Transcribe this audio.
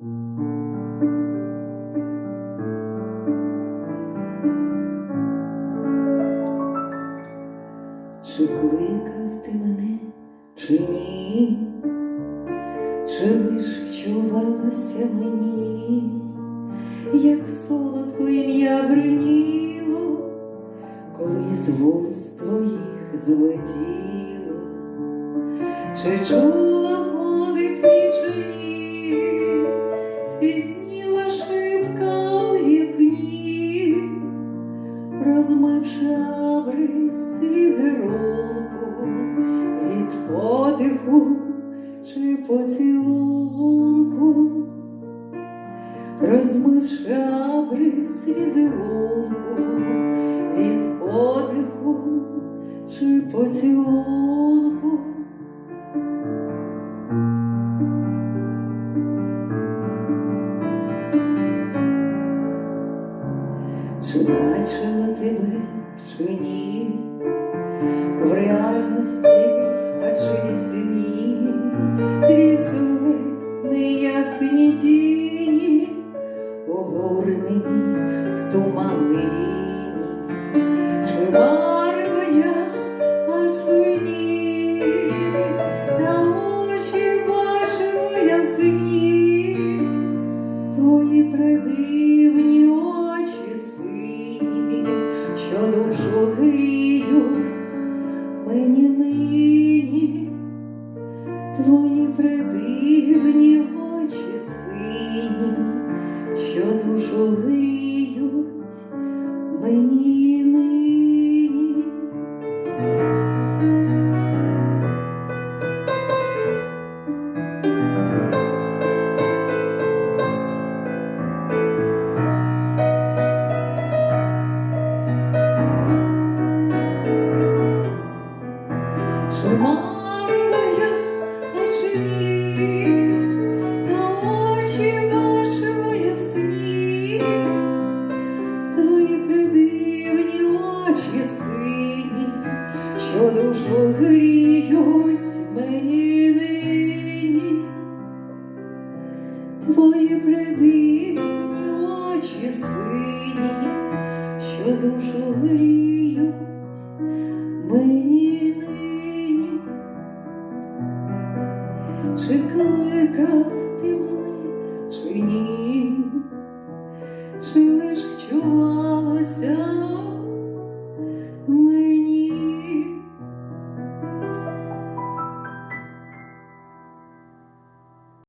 Чи кликав ти мене, чи ні, чи лиш вчувалося мені, як солодко ім'я бриніло, коли з вуст твоїх злетіло, чи чула розмивши абрис візерунку від подиху чи поцілунку, розмивши абрис візерунку від подиху чи поцілунку. Чи бачила тебе, чи ні, в реальності, а чи вісні, твій силует неясні тіні, огорнені в туманині, чи марно нині, твої придивні очі сині, що душу гріють що душу гріють мені нині. Твої придивні очі сині, що душу гріють Чи кликав ти мене, чи ні, чи лиш вчував